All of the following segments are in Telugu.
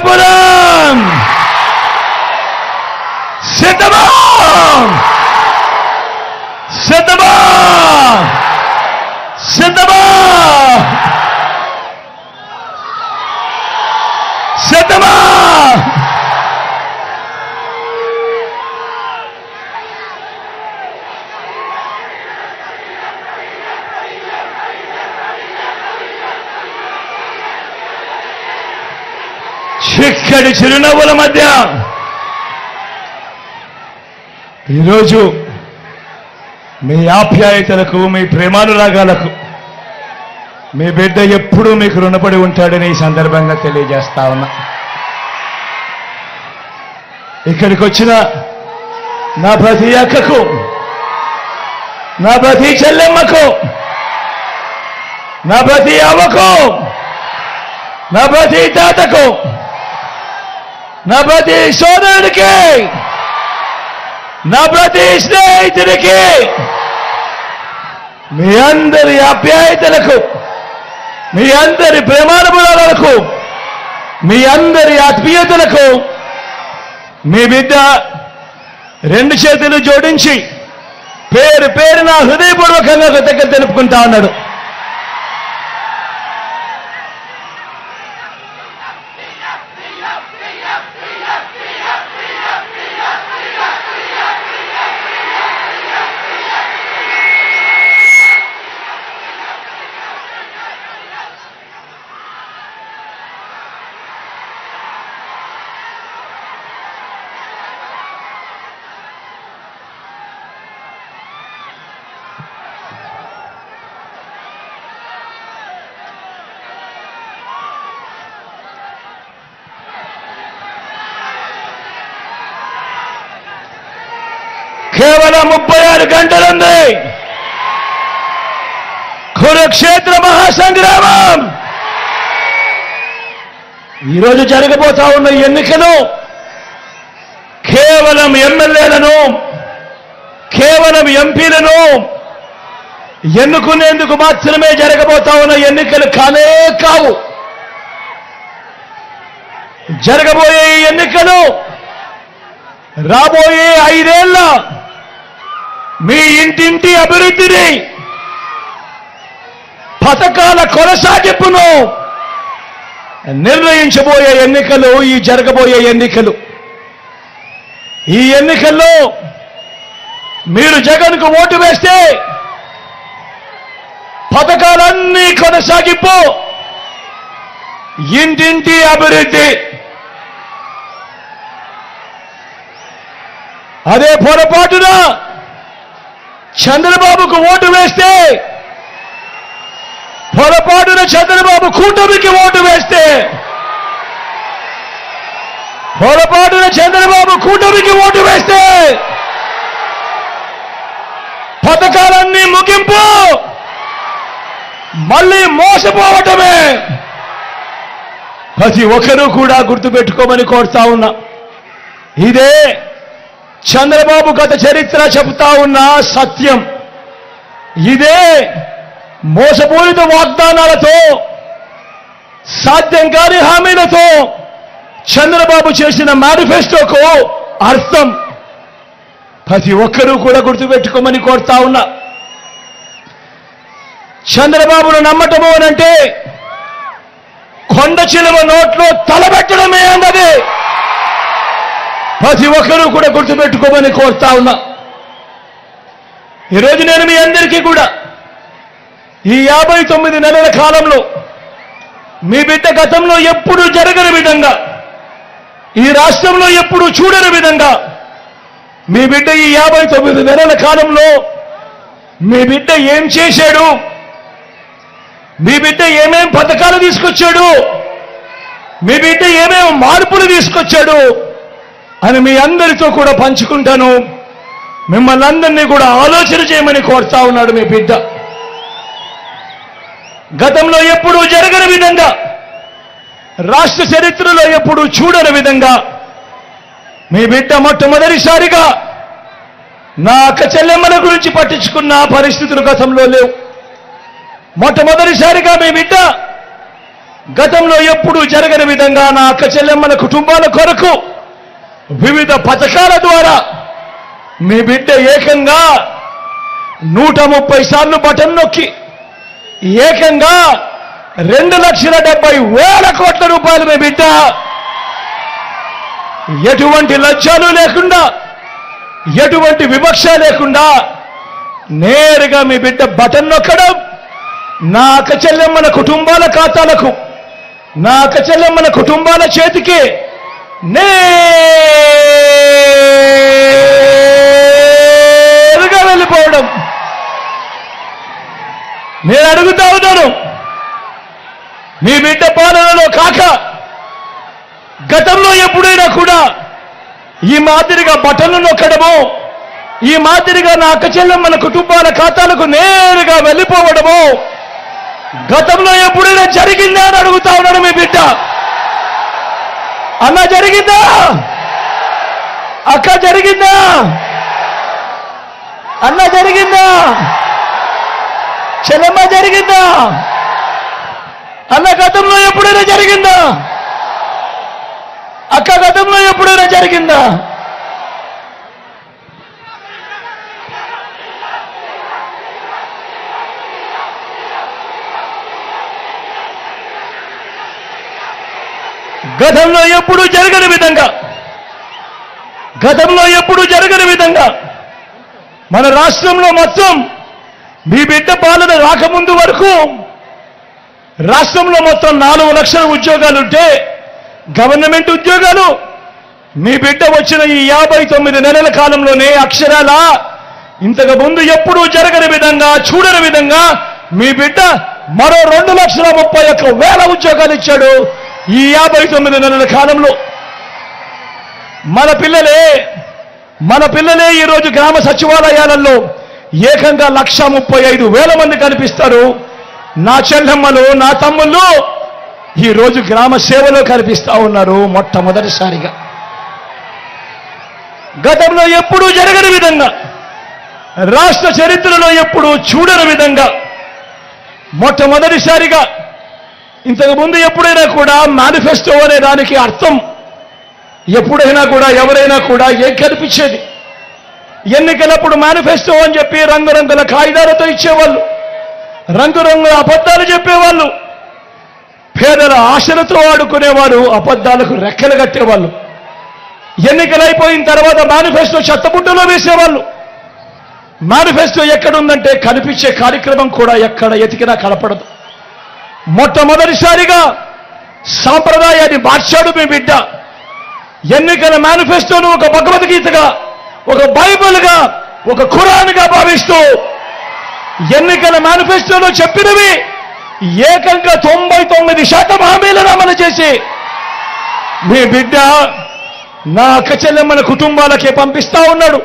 పిఠాపురం సిద్ధమా సిద్ధమా సిద్ధమా సిద్ధమా చిక్కడి చిరునవ్వుల మధ్య ఈరోజు మీ ఆప్యాయతలకు మీ ప్రేమానురాగాలకు మీ బిడ్డ ఎప్పుడూ మీకు రుణపడి ఉంటాడని ఈ సందర్భంగా తెలియజేస్తా ఉన్నా. ఇక్కడికి వచ్చిన నా ప్రతి అక్కకు నా ప్రతి చెల్లెమ్మకు నా ప్రతి అవ్వకు నా ప్రతి తాతకు నా ప్రతి సోదరుడికి నా ప్రతి స్నేహితుడికి మీ అందరి ఆప్యాయతలకు మీ అందరి ప్రేమానుభవాలకు మీ అందరి ఆత్మీయతలకు మీ బిడ్డ రెండు చేతులు జోడించి పేరు పేరు నా హృదయపూర్వకంగా దగ్గర తెలుపుకుంటా ఉన్నాడు. కేవలం ముప్పై ఆరు గంటలుంది. కురుక్షేత్ర మహాసంగ్రామం. ఈరోజు జరగబోతా ఉన్న ఎన్నికలు కేవలం ఎమ్మెల్యేలను కేవలం ఎంపీలను ఎన్నుకునేందుకు మాత్రమే జరగబోతా ఉన్న ఎన్నికలు కానే కావు. జరగబోయే ఎన్నికలు రాబోయే ఐదేళ్ళ మీ ఇంటింటి అభివృద్ధిని పథకాల కొనసాగింపును నిర్ణయించబోయే ఎన్నికలు ఈ జరగబోయే ఎన్నికలు. ఈ ఎన్నికల్లో మీరు జగన్కు ఓటు వేస్తే పథకాలన్నీ కొనసాగింపు ఇంటింటి అభివృద్ధి. అదే పొరపాటున చంద్రబాబుకు ఓటు వేస్తే పొరపాటున చంద్రబాబు కూటమికి ఓటు వేస్తే పొరపాటున చంద్రబాబు కూటమికి ఓటు వేస్తే పథకాలన్నీ ముగింపు మళ్ళీ మోసపోవటమే. ప్రతి ఒక్కరూ కూడా గుర్తుపెట్టుకోమని కోరుతా ఉన్నా. ఇదే చంద్రబాబు గత చరిత్ర చెబుతా ఉన్న సత్యం. ఇదే మోసపూరిత వాగ్దానాలతో సాధ్యం కాని హామీలతో చంద్రబాబు చేసిన మేనిఫెస్టోకు అర్థం. ప్రతి ఒక్కరూ కూడా గుర్తుపెట్టుకోమని కోరుతా ఉన్నా. చంద్రబాబును నమ్మటము అనంటే కొండ చిలువ నోట్లో తలబెట్టడమే అన్నది. ప్రతి ఒక్కరూ కూడా గుర్తుపెట్టుకోమని కోరుతా ఉన్నా. ఈరోజు నేను మీ అందరికీ కూడా ఈ యాభై తొమ్మిది నెలల కాలంలో మీ బిడ్డ గతంలో ఎప్పుడు జరగని విధంగా ఈ రాష్ట్రంలో ఎప్పుడు చూడని విధంగా మీ బిడ్డ ఈ యాభై తొమ్మిది నెలల కాలంలో మీ బిడ్డ ఏం చేశాడు? మీ బిడ్డ ఏమేం పథకాలు తీసుకొచ్చాడు? మీ బిడ్డ ఏమేం మార్పులు తీసుకొచ్చాడు? అని మీ అందరితో కూడా పంచుకుంటాను. మిమ్మల్ని అందరినీ కూడా ఆలోచన చేయమని కోరుతా ఉన్నాడు మీ బిడ్డ. గతంలో ఎప్పుడూ జరగని విధంగా రాష్ట్ర చరిత్రలో ఎప్పుడూ చూడని విధంగా మీ బిడ్డ మొట్టమొదటిసారిగా నా అక్క చెల్లెమ్మల గురించి పట్టించుకున్న పరిస్థితులు గతంలో లేవు. మొట్టమొదటిసారిగా మీ బిడ్డ గతంలో ఎప్పుడూ జరగని విధంగా నా అక్క చెల్లెమ్మల కుటుంబాల కొరకు వివిధ పథకాల ద్వారా మీ బిడ్డ ఏకంగా నూట ముప్పై సార్లు బటన్ నొక్కి ఏకంగా రెండు లక్షల డెబ్బై వేల కోట్ల రూపాయలు మీ బిడ్డ ఎటువంటి లక్ష్యాలు లేకుండా ఎటువంటి వివక్ష లేకుండా నేరుగా మీ బిడ్డ బటన్ నొక్కడం నా అక్క చెల్లెమ్మల కుటుంబాల ఖాతాలకు నా అక్క చెల్లెమ్మల కుటుంబాల చేతికి నేరుగా వెళ్ళిపోవడం. నేను అడుగుతా ఉన్నాను. మీ బిడ్డ పాలనలో కాక గతంలో ఎప్పుడైనా కూడా ఈ మాదిరిగా బటన్లు నొక్కడము ఈ మాదిరిగా నా అక్కచెల్లం మన కుటుంబాల ఖాతాలకు నేరుగా వెళ్ళిపోవడము గతంలో ఎప్పుడైనా జరిగిందా అని అడుగుతా ఉన్నాడు మీ బిడ్డ. అన్న జరిగిందా? అక్క జరిగిందా? అన్న జరిగిందా? చెల్లెమ్మ జరిగిందా? అన్న గతంలో ఎప్పుడైనా జరిగిందా? అక్క గతంలో ఎప్పుడైనా జరిగిందా? గతంలో ఎప్పుడూ జరగని విధంగా గతంలో ఎప్పుడూ జరగని విధంగా మన రాష్ట్రంలో మొత్తం మీ బిడ్డ పాలన రాకముందు వరకు రాష్ట్రంలో మొత్తం నాలుగు లక్షల ఉద్యోగాలుంటే గవర్నమెంట్ ఉద్యోగాలు మీ బిడ్డ వచ్చిన ఈ యాభై తొమ్మిది నెలల కాలంలోనే అక్షరాల ఇంతకు ముందు ఎప్పుడూ జరగని విధంగా చూడని విధంగా మీ బిడ్డ మరో రెండు లక్షల ముప్పై ఒక్క వేల ఉద్యోగాలు ఇచ్చాడు. ఈ యాభై తొమ్మిది నెలల కాలంలో మన పిల్లలే మన పిల్లలే ఈరోజు గ్రామ సచివాలయాలలో ఏకంగా లక్ష ముప్పై ఐదు వేల మంది కనిపిస్తారు. నా చెల్లెమ్మలు నా తమ్ముళ్ళు ఈరోజు గ్రామ సేవలో కనిపిస్తా ఉన్నారు మొట్టమొదటిసారిగా. గతంలో ఎప్పుడూ జరగని విధంగా రాష్ట్ర చరిత్రలో ఎప్పుడూ చూడని విధంగా మొట్టమొదటిసారిగా ఇంతకుముందు ఎప్పుడైనా కూడా మేనిఫెస్టో అనే దానికి అర్థం ఎప్పుడైనా కూడా ఎవరైనా కూడా ఏం కనిపించేది? ఎన్నికలప్పుడు మేనిఫెస్టో అని చెప్పి రంగురంగుల కాగితాలతో ఇచ్చేవాళ్ళు రంగురంగుల అబద్ధాలు చెప్పేవాళ్ళు పేదల ఆశలతో ఆడుకునేవారు అబద్ధాలకు రెక్కలు కట్టేవాళ్ళు. ఎన్నికలైపోయిన అయిపోయిన తర్వాత మేనిఫెస్టో చెత్తబుట్టలో వేసేవాళ్ళు. మేనిఫెస్టో ఎక్కడుందంటే కనిపించే కార్యక్రమం కూడా ఎక్కడ ఎతికినా కనపడదు. మొట్టమొదటిసారిగా సాంప్రదాయాన్ని మార్చాడు మీ బిడ్డ. ఎన్నికల మేనిఫెస్టోను ఒక భగవద్గీతగా ఒక బైబిల్గా ఒక ఖురాన్గా భావిస్తూ ఎన్నికల మేనిఫెస్టోలో చెప్పినవి ఏకంగా తొంభై తొమ్మిది శాతం హామీలను అమలు చేసి మీ బిడ్డ నా అక్క చెల్లెమ్మల కుటుంబాలకే పంపిస్తా ఉన్నాడు.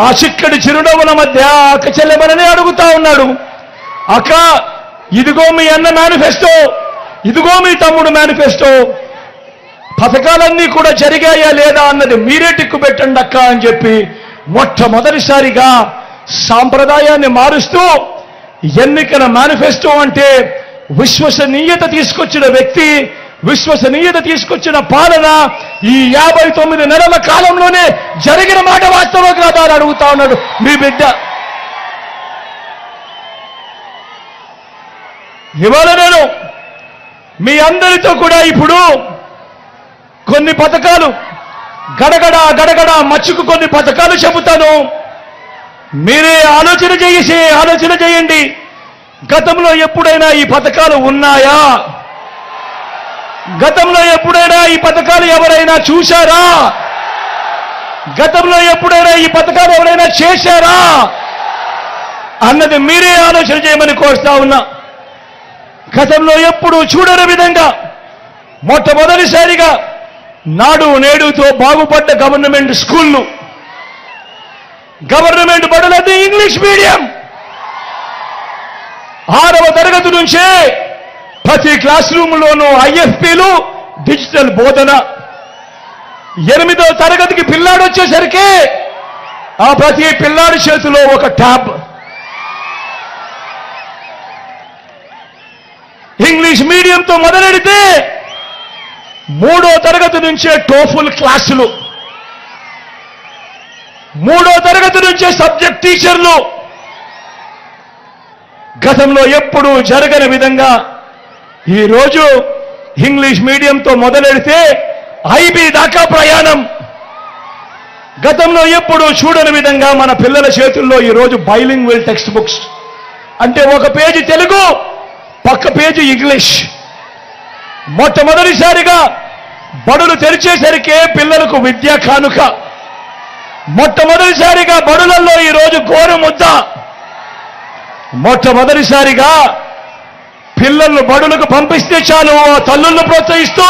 ఆ చిక్కడి చిరునవ్వుల మధ్య ఆ అక్క చెల్లెమ్మలనే అడుగుతా ఉన్నాడు. అక్క ఇదిగో మీ అన్న మేనిఫెస్టో ఇదిగో మీ తమ్ముడు మేనిఫెస్టో. పథకాలన్నీ కూడా జరిగాయా లేదా అన్నది మీరే టిక్కు పెట్టండి అక్క అని చెప్పి మొట్టమొదటిసారిగా సాంప్రదాయాన్ని మారుస్తూ ఎన్నికల మేనిఫెస్టో అంటే విశ్వసనీయత తీసుకొచ్చిన వ్యక్తి విశ్వసనీయత తీసుకొచ్చిన పాలన ఈ యాభై తొమ్మిది నెలల కాలంలోనే జరిగిన మాట వాస్తవం కాదా అని అడుగుతా ఉన్నాడు. మీ బిడ్డ ఇవాళ నేను మీ అందరితో కూడా ఇప్పుడు కొన్ని పథకాలు గడగడ గడగడ మచ్చుకు కొన్ని పథకాలు చెబుతాను. మీరే ఆలోచన చేసి ఆలోచన చేయండి. గతంలో ఎప్పుడైనా ఈ పథకాలు ఉన్నాయా? గతంలో ఎప్పుడైనా ఈ పథకాలు ఎవరైనా చూశారా? గతంలో ఎప్పుడైనా ఈ పథకాలు ఎవరైనా చేశారా? అన్నది మీరే ఆలోచన చేయమని కోరుతా ఉన్నా. గతంలో ఎప్పుడూ చూడని విధంగా మొట్టమొదటిసారిగా నాడు నేడుతో బాగుపడ్డ గవర్నమెంట్ స్కూళ్ళు గవర్నమెంట్ బడులది ఇంగ్లీష్ మీడియం. ఆరవ తరగతి నుంచే ప్రతి క్లాస్ రూమ్లోనూ ఐఎఫ్పీలు డిజిటల్ బోధన. ఎనిమిదో తరగతికి పిల్లాడు వచ్చేసరికి ఆ ప్రతి పిల్లాడి చేతిలో ఒక ట్యాబ్. ఇంగ్లీష్ మీడియంతో మొదలెడితే మూడో తరగతి నుంచే టోఫుల్ క్లాసులు. మూడో తరగతి నుంచే సబ్జెక్ట్ టీచర్లు. గతంలో ఎప్పుడూ జరగని విధంగా ఈరోజు ఇంగ్లీష్ మీడియంతో మొదలెడితే ఐబీ దాకా ప్రయాణం. గతంలో ఎప్పుడూ చూడని విధంగా మన పిల్లల చేతుల్లో ఈరోజు బైలింగ్వెల్ టెక్స్ట్ బుక్స్. అంటే ఒక పేజీ తెలుగు పక్క పేజీ ఇంగ్లీష్. మొట్టమొదటిసారిగా బడులు తెరిచేసరికే పిల్లలకు విద్యా కానుక. మొట్టమొదటిసారిగా బడులలో ఈరోజు గోరు ముద్ద మొట్టమొదటిసారిగా పిల్లలను బడులకు పంపిస్తే చాలు ఆ తల్లులను ప్రోత్సహిస్తూ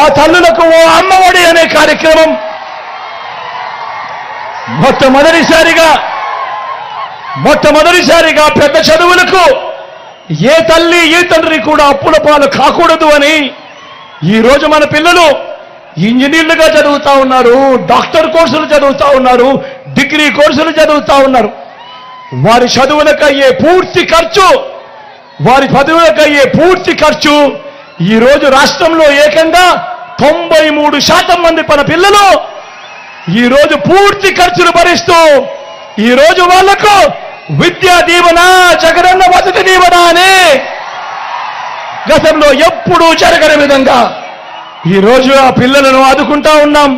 ఆ తల్లులకు ఓ అమ్మఒడి అనే కార్యక్రమం. మొట్టమొదటిసారిగా మొట్టమొదటిసారిగా పెద్ద చదువులకు ఏ తల్లి ఏ తండ్రి కూడా అప్పుల పాలు కాకూడదు అని ఈ రోజు మన పిల్లలు ఇంజనీర్లుగా చదువుతా ఉన్నారు డాక్టర్ కోర్సులు చదువుతా ఉన్నారు డిగ్రీ కోర్సులు చదువుతా ఉన్నారు. వారి చదువులకు అయ్యే పూర్తి ఖర్చు వారి చదువులకు అయ్యే పూర్తి ఖర్చు ఈరోజు రాష్ట్రంలో ఏకంగా తొంభై మూడు శాతం మంది మన పిల్లలు ఈరోజు పూర్తి ఖర్చులు భరిస్తూ ఈరోజు వాళ్ళకు విద్యా దీవెన జగనన్న వసతి దీవెన అని గతంలో ఎప్పుడూ జరగని విధంగా ఈరోజు ఆ పిల్లలను ఆదుకుంటా ఉన్నాం.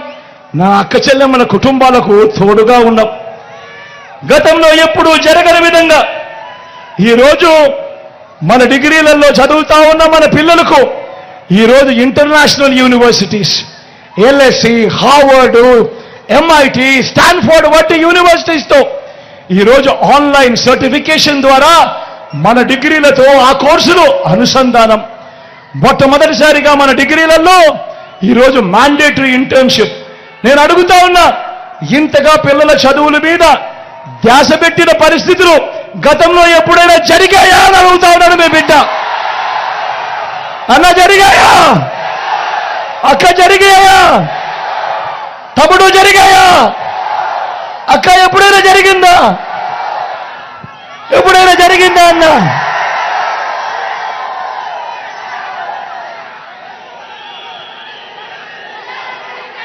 నా అక్క చెల్లెమ్మల కుటుంబాలకు తోడుగా ఉన్నాం. గతంలో ఎప్పుడూ జరగని విధంగా ఈరోజు మన డిగ్రీలలో చదువుతా ఉన్న మన పిల్లలకు ఈరోజు international universities LSE Harvard MIT Stanford వంటి యూనివర్సిటీస్తో ఈరోజు ఆన్లైన్ సర్టిఫికేషన్ ద్వారా మన డిగ్రీలతో ఆ కోర్సులు అనుసంధానం. మొట్టమొదటిసారిగా మన డిగ్రీలలో ఈరోజు మ్యాండేటరీ ఇంటర్న్షిప్ నేను అడుగుతా ఉన్నా ఇంతగా పిల్లల చదువుల మీద ధ్యాస పెట్టిన పరిస్థితులు గతంలో ఎప్పుడైనా జరిగాయా అని అడుగుతా ఉన్నాను మీ బిడ్డ. అన్న జరిగాయా? అక్క జరిగాయా? తమ్ముడు జరిగాయా? అక్క ఎప్పుడైనా జరిగిందా? ఎప్పుడైనా జరిగిందా అన్న?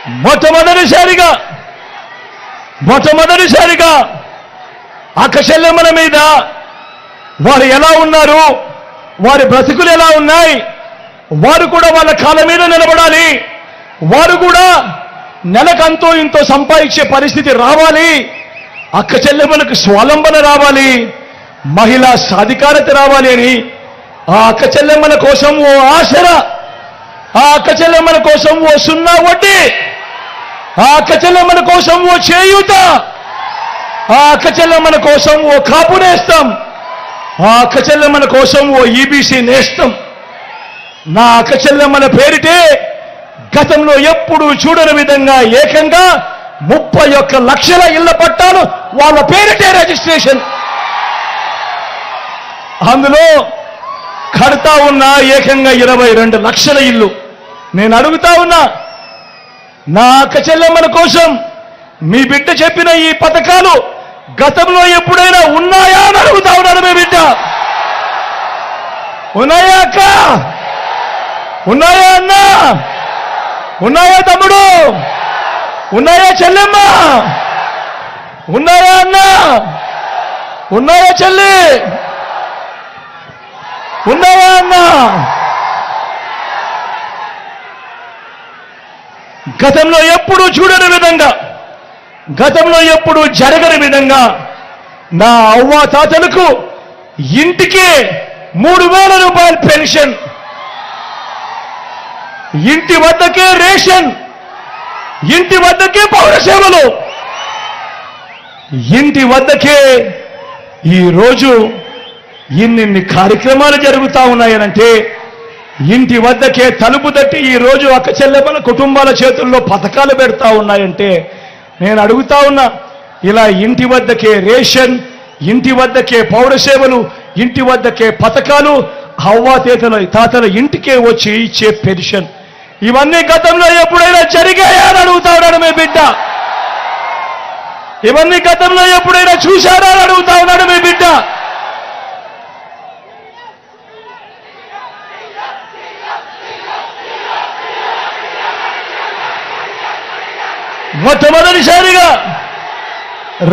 మొట్టమొదటిసారిగా మొట్టమొదటిసారిగా అక్క మీద వారు ఎలా ఉన్నారు? వారి బ్రతుకులు ఎలా ఉన్నాయి? వారు కూడా వాళ్ళ కాళ్ళ మీద నిలబడాలి. వారు కూడా నెలకంతో ఇంతో సంపాదించే పరిస్థితి రావాలి. అక్క చెల్లెమ్మలకు స్వాలంబన రావాలి. మహిళా సాధికారత రావాలి అని ఆ అక్క చెల్లెమ్మల కోసం ఓ ఆశర ఆ అక్క చెల్లెమ్మల కోసం ఓ సున్నా వడ్డీ ఆ అక్క చెల్లెమ్మల కోసం ఓ చేయూత ఆ అక్క చెల్లెమ్మల కోసం ఓ కాపు నేస్తాం ఆ అక్క చెల్లెమ్మల కోసం ఓ ఈబీసీ నేస్తాం. నా అక్క చెల్లెమ్మల పేరిటే గతంలో ఎప్పుడు చూడని విధంగా ఏకంగా ముప్పై ఒక్క లక్షల ఇళ్ళ పట్టాలు వాళ్ళ పేరిటే రిజిస్ట్రేషన్. అందులో కడతా ఉన్న ఏకంగా ఇరవై రెండు లక్షల ఇల్లు. నేను అడుగుతా ఉన్నా నా అక్క చెల్లెమ్మల కోసం మీ బిడ్డ చెప్పిన ఈ పథకాలు గతంలో ఎప్పుడైనా ఉన్నాయా అని అడుగుతా ఉన్నాను మీ బిడ్డ. ఉన్నాయా అక్క? ఉన్నాయా అన్నా? ఉన్నాయా తమ్ముడు? ఉన్నాయా చెల్లెమ్మ? ఉన్నాయా అన్నా? ఉన్నాయా చెల్లి? ఉన్నాయా అన్న? గతంలో ఎప్పుడూ చూడని విధంగా గతంలో ఎప్పుడూ జరగని విధంగా నా అవ్వ తాతలకు ఇంటికి మూడు వేల రూపాయల పెన్షన్ ఇంటి వద్దకే రేషన్ ఇంటి వద్దకే పౌర సేవలు. ఇంటి వద్దకే ఈరోజు ఇన్నిన్ని కార్యక్రమాలు జరుగుతూ ఉన్నాయనంటే ఇంటి వద్దకే తలుపు తట్టి ఈ రోజు అక్క చెల్లెమ్మల కుటుంబాల చేతుల్లో పథకాలు పెడతా ఉన్నాయంటే నేను అడుగుతా ఉన్నా ఇలా ఇంటి వద్దకే రేషన్ ఇంటి వద్దకే పౌర సేవలు ఇంటి వద్దకే పథకాలు అవ్వాతేతల తాతల ఇంటికే వచ్చి ఇచ్చే పెన్షన్. ఇవన్నీ గతంలో ఎప్పుడైనా జరిగాయని అడుగుతాడు మీ బిడ్డ. ఇవన్నీ గతంలో ఎప్పుడైనా చూశారా అని అడుగుతా ఉన్నాడు మీ బిడ్డ. మొట్టమొదటిసారిగా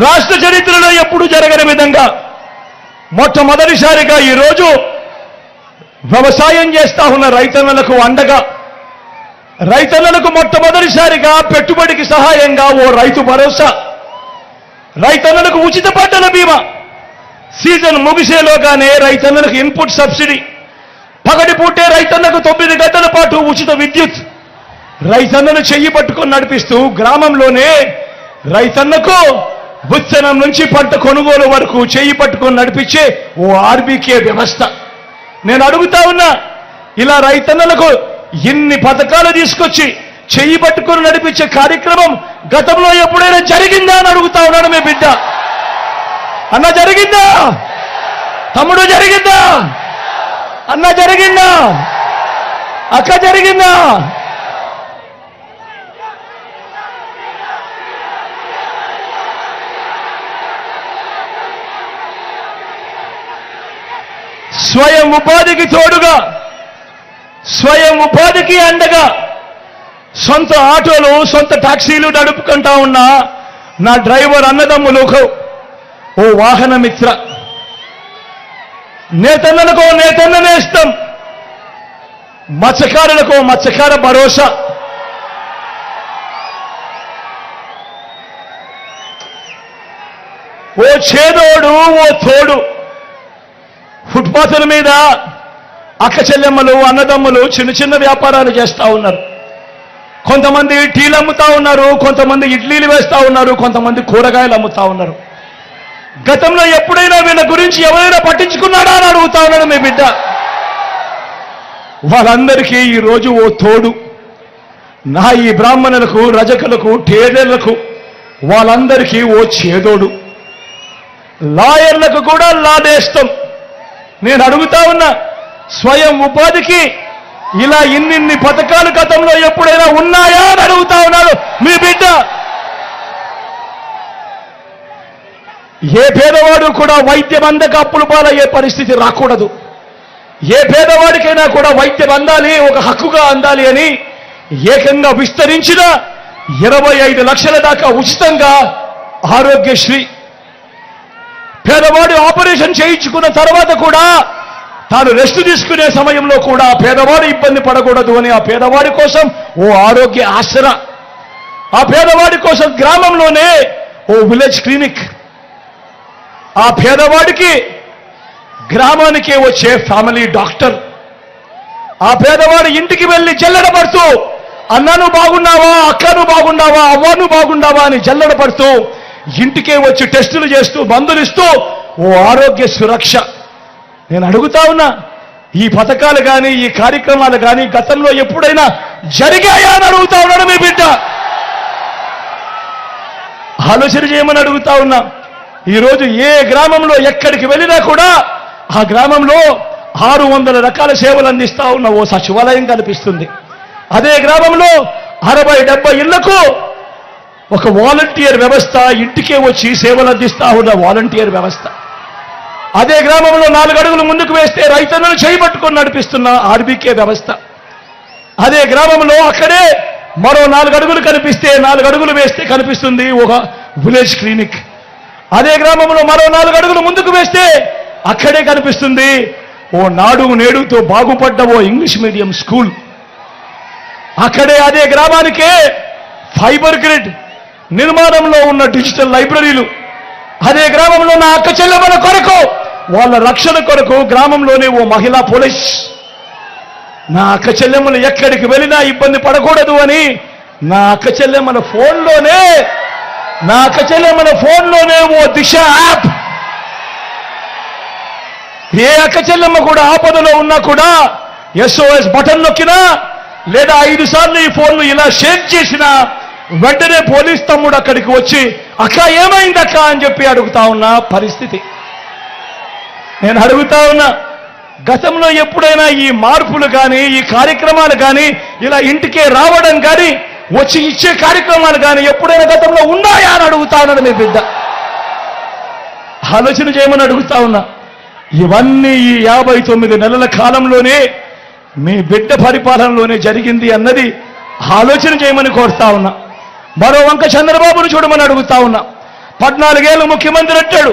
రాష్ట్ర చరిత్రలో ఎప్పుడు జరగని విధంగా మొట్టమొదటిసారిగా ఈరోజు వ్యవసాయం చేస్తా ఉన్న రైతన్నలకు అండగా రైతన్నలకు మొట్టమొదటిసారిగా పెట్టుబడికి సహాయంగా ఓ రైతు భరోసా. రైతన్నలకు ఉచిత పంటల బీమా. సీజన్ ముగిసేలోగానే రైతన్నలకు ఇన్పుట్ సబ్సిడీ. పగటి పూటే రైతన్నకు తొమ్మిది గంటల పాటు ఉచిత విద్యుత్. రైతన్నను చెయ్యి పట్టుకొని నడిపిస్తూ గ్రామంలోనే రైతన్నకు విత్తనం నుంచి పంట కొనుగోలు వరకు చెయ్యి పట్టుకొని నడిపించే ఓ ఆర్బీకే వ్యవస్థ. నేను అడుగుతా ఉన్నా ఇలా రైతన్నలకు ఇన్ని పథకాలు తీసుకొచ్చి చెయ్యి పట్టుకొని నడిపించే కార్యక్రమం గతంలో ఎప్పుడైనా జరిగిందా అని అడుగుతా ఉన్నాడు మీ బిడ్డ. అన్న జరిగిందా? తమ్ముడు జరిగిందా? అన్న జరిగిందా? అక్క జరిగిందా? స్వయం ఉపాధికి తోడుగా స్వయం ఉపాధికి అండగా సొంత ఆటోలు సొంత టాక్సీలు నడుపుకుంటా ఉన్న నా డ్రైవర్ అన్నదమ్ములకు ఓ వాహన మిత్ర. నేతన్నలకు నేతన్న నేస్తం మత్స్యకారులకు మత్స్యకార భరోసా. ఓ చేదోడు ఓ తోడు. ఫుట్పాత్ల మీద అక్క చెల్లెమ్మలు అన్నదమ్ములు చిన్న చిన్న వ్యాపారాలు చేస్తూ ఉన్నారు. కొంతమంది టీలు అమ్ముతా ఉన్నారు కొంతమంది ఇడ్లీలు వేస్తూ ఉన్నారు కొంతమంది కూరగాయలు అమ్ముతా ఉన్నారు. గతంలో ఎప్పుడైనా వీళ్ళ గురించి ఎవరైనా పట్టించుకున్నాడా అని అడుగుతా ఉన్నాడు మీ బిడ్డ. వాళ్ళందరికీ ఈరోజు ఓ తోడు. నా ఈ బ్రాహ్మణులకు రజకులకు టేడర్లకు వాళ్ళందరికీ ఓ చేదోడు. లాయర్లకు కూడా లా దేశం నేను అడుగుతా ఉన్నా స్వయం ఉపాధికి ఇలా ఇన్నిన్ని పథకాలు గతంలో ఎప్పుడైనా ఉన్నాయా అని అడుగుతా ఉన్నాడు. మీ బిడ్డ. ఏ పేదవాడు కూడా వైద్యం అందక అప్పులు పాలయ్యే పరిస్థితి రాకూడదు. ఏ పేదవాడికైనా కూడా వైద్యం అందాలి ఒక హక్కుగా అందాలి అని ఏకంగా విస్తరించిన ఇరవై ఐదు లక్షల దాకా ఉచితంగా ఆరోగ్యశ్రీ. పేదవాడు ఆపరేషన్ చేయించుకున్న తర్వాత కూడా తాను రెస్ట్ తీసుకునే సమయంలో కూడా పేదవాడు ఇబ్బంది పడకూడదు అని ఆ పేదవాడి కోసం ఓ ఆరోగ్య ఆసరా. ఆ పేదవాడి కోసం గ్రామంలోనే ఓ విలేజ్ క్లినిక్. ఆ పేదవాడికి గ్రామానికి వచ్చే ఫ్యామిలీ డాక్టర్. ఆ పేదవాడి ఇంటికి వెళ్ళి జల్లెడపడుతూ అన్నను బాగున్నావా? అక్కను బాగున్నావా? అవ్వను బాగున్నావా? అని జల్లడపడుతూ ఇంటికే వచ్చి టెస్టులు చేస్తూ మందులు ఇస్తూ ఓ ఆరోగ్య సురక్ష. నేను అడుగుతా ఉన్నా ఈ పథకాలు కానీ ఈ కార్యక్రమాలు కానీ గతంలో ఎప్పుడైనా జరిగాయా అని అడుగుతా ఉన్నాడు మీ బిడ్డ. ఆలోచన చేయమని అడుగుతా ఉన్నా. ఈరోజు ఏ గ్రామంలో ఎక్కడికి వెళ్ళినా కూడా ఆ గ్రామంలో ఆరు వందల రకాల సేవలు అందిస్తా ఉన్న ఓ సచివాలయం కనిపిస్తుంది. అదే గ్రామంలో అరవై డెబ్బై ఇళ్ళకు ఒక వాలంటీర్ వ్యవస్థ ఇంటికే వచ్చి సేవలు అందిస్తా ఉన్న వాలంటీర్ వ్యవస్థ. అదే గ్రామంలో నాలుగు అడుగులు ముందుకు వేస్తే రైతన్నలు చేయబట్టుకొని నడిపిస్తున్న ఆర్బీకే వ్యవస్థ. అదే గ్రామంలో అక్కడే మరో నాలుగు అడుగులు కనిపిస్తే నాలుగు అడుగులు వేస్తే కనిపిస్తుంది ఒక విలేజ్ క్లినిక్. అదే గ్రామంలో మరో నాలుగు అడుగులు ముందుకు వేస్తే అక్కడే కనిపిస్తుంది ఓ నాడు నేడుతో బాగుపడ్డ ఓ ఇంగ్లీష్ మీడియం స్కూల్. అక్కడే అదే గ్రామానికే ఫైబర్ గ్రిడ్ నిర్మాణంలో ఉన్న డిజిటల్ లైబ్రరీలు. అదే గ్రామంలో నా అక్క చెల్లెమ్మల కొరకు వాళ్ళ రక్షణ కొరకు గ్రామంలోనే ఓ మహిళా పోలీస్. నా అక్క చెల్లెమ్మలు ఎక్కడికి వెళ్ళినా ఇబ్బంది పడకూడదు అని నా అక్క చెల్లెమ్మల ఫోన్లోనే నా అక్క చెల్లెమ్మల ఫోన్లోనే ఓ దిశ యాప్. ఏ అక్క చెల్లెమ్మ కూడా ఆపదలో ఉన్నా కూడా ఎస్ఓఎస్ బటన్ నొక్కినా లేదా ఐదు సార్లు ఈ ఫోన్లు ఇలా షేర్ చేసినా వెంటనే పోలీస్ తమ్ముడు అక్కడికి వచ్చి అక్క ఏమైంది అక్క అని చెప్పి అడుగుతా ఉన్న పరిస్థితి. నేను అడుగుతా ఉన్నా గతంలో ఎప్పుడైనా ఈ మార్పులు కానీ ఈ కార్యక్రమాలు కానీ ఇలా ఇంటికే రావడం కానీ వచ్చి ఇచ్చే కార్యక్రమాలు కానీ ఎప్పుడైనా గతంలో ఉన్నాయా అని అడుగుతా ఉన్నాడు మీ బిడ్డ. ఆలోచన చేయమని అడుగుతా ఉన్నా ఇవన్నీ ఈ యాభై తొమ్మిది నెలల కాలంలోనే మీ బిడ్డ పరిపాలనలోనే జరిగింది అన్నది ఆలోచన చేయమని కోరుతా ఉన్నా. మరో వంక చంద్రబాబును చూడమని అడుగుతా ఉన్నా. పద్నాలుగేళ్ళు ముఖ్యమంత్రి అంటాడు